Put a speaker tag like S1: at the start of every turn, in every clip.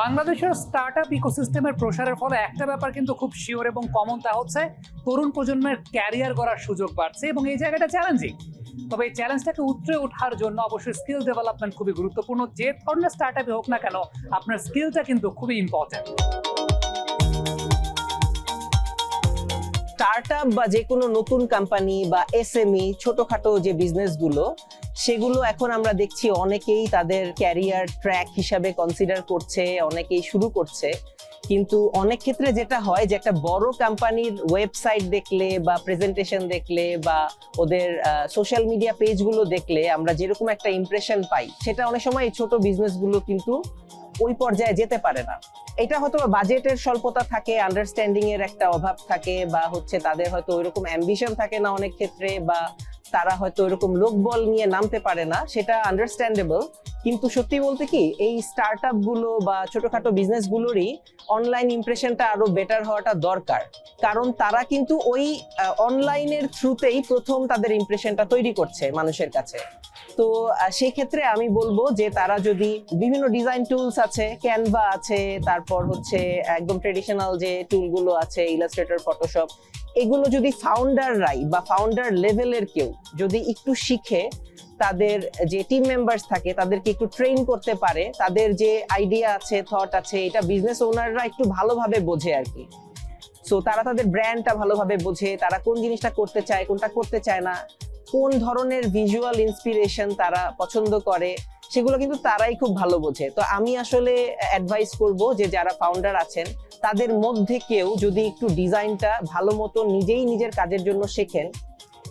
S1: বাংলাদেশের start up ইকোসিস্টেমের প্রসারের ফলে একটা ব্যাপার কিন্তু খুব শিওর এবং কমন তা হচ্ছে, তরুণ প্রজন্মের ক্যারিয়ার গড়ার সুযোগ বাড়ছে এবং এই জায়গাটা চ্যালেঞ্জিং তবে এই চ্যালেঞ্জটাকে উতরে ওঠার জন্য অবশ্যই স্কিল ডেভেলপমেন্ট খুবই গুরুত্বপূর্ণ। যে ধরনের স্টার্ট হোক না কেন, আপনার স্কিলটা কিন্তু খুবই ইম্পর্টেন্ট
S2: স্টার্টআপ বা যে কোনো নতুন কোম্পানি বা এসএমই ছোটখাটো যে বিজনেসগুলো সেগুলো এখন আমরা দেখছি অনেকেই তাদের ক্যারিয়ার ট্র্যাক হিসাবে কনসিডার করছে, অনেকেই শুরু করছে। কিন্তু অনেক ক্ষেত্রে যেটা হয় যে একটা বড় কোম্পানির ওয়েবসাইট দেখলে বা প্রেজেন্টেশন দেখলে বা ওদের সোশ্যাল মিডিয়া পেজগুলো দেখলে আমরা যেরকম একটা ইমপ্রেশন পাই, সেটা অনেক সময় এই ছোট বিজনেসগুলো কিন্তু ওই পর্যায়ে যেতে পারে না। এটা হয়তো বাজেটের স্বল্পতা থাকে আন্ডারস্ট্যান্ডিং এর একটা অভাব থাকে বা হচ্ছে তাদের হয়তো ওইরকম অ্যাম্বিশন থাকে না অনেক ক্ষেত্রে বা তারা হয়তো ওইরকম লোকবল নিয়ে নামতে পারে না, সেটা আন্ডারস্ট্যান্ডেবল কিন্তু সত্যি বলতে কি, এই স্টার্টগুলো বা ছোটখাটো বিজনেস গুলোরই অনলাইন ইমপ্রেশনটা আরও বেটার হওয়াটা দরকার। কারণ তারা কিন্তু ওই অনলাইনের থ্রুতেই প্রথম তাদের ইমপ্রেশনটা তৈরি করছে মানুষের কাছে। তো সেই ক্ষেত্রে আমি বলব যে তারা যদি বিভিন্ন ডিজাইন টুলস আছে ক্যানভা আছে, তারপর হচ্ছে একদম ট্রেডিশনাল যে টুলগুলো আছে ইলাস্ট্রেটর ফটোশপ এগুলো যদি ফাউন্ডাররাই বা ফাউন্ডার লেভেলের কেউ যদি একটু শিখে, তাদের যে টিম মেম্বার্স থাকে, তাদেরকে একটু ট্রেন করতে পারে, তাদের যে আইডিয়া আছে থট আছে, এটা বিজনেস ওনাররা একটু ভালোভাবে বোঝে আর কি। সো তারা তাদের ব্র্যান্ডটা ভালোভাবে বোঝে, তারা কোন জিনিসটা করতে চায়, কোনটা করতে চায় না, কোন ধরনের ভিজুয়াল ইন্সপিরেশন তারা পছন্দ করে, সেগুলো কিন্তু তারাই খুব ভালো বোঝে। তো আমি আসলে অ্যাডভাইস করব যে যারা ফাউন্ডার আছেন তাদের মধ্যে কেউ যদি একটু ডিজাইনটা ভালো মতো নিজেই নিজের কাজের জন্য শেখেন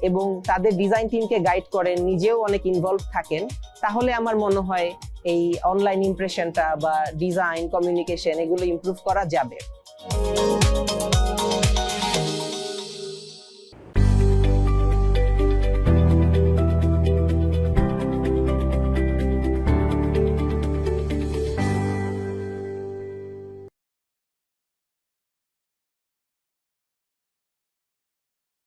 S2: এবং তাদের ডিজাইন টিমকে গাইড করেন, নিজেও অনেক ইনভলভ থাকেন, তাহলে আমার মনে হয় এই অনলাইন ইমপ্রেশনটা বা ডিজাইন কমিউনিকেশন এগুলো ইমপ্রুভ করা যাবে।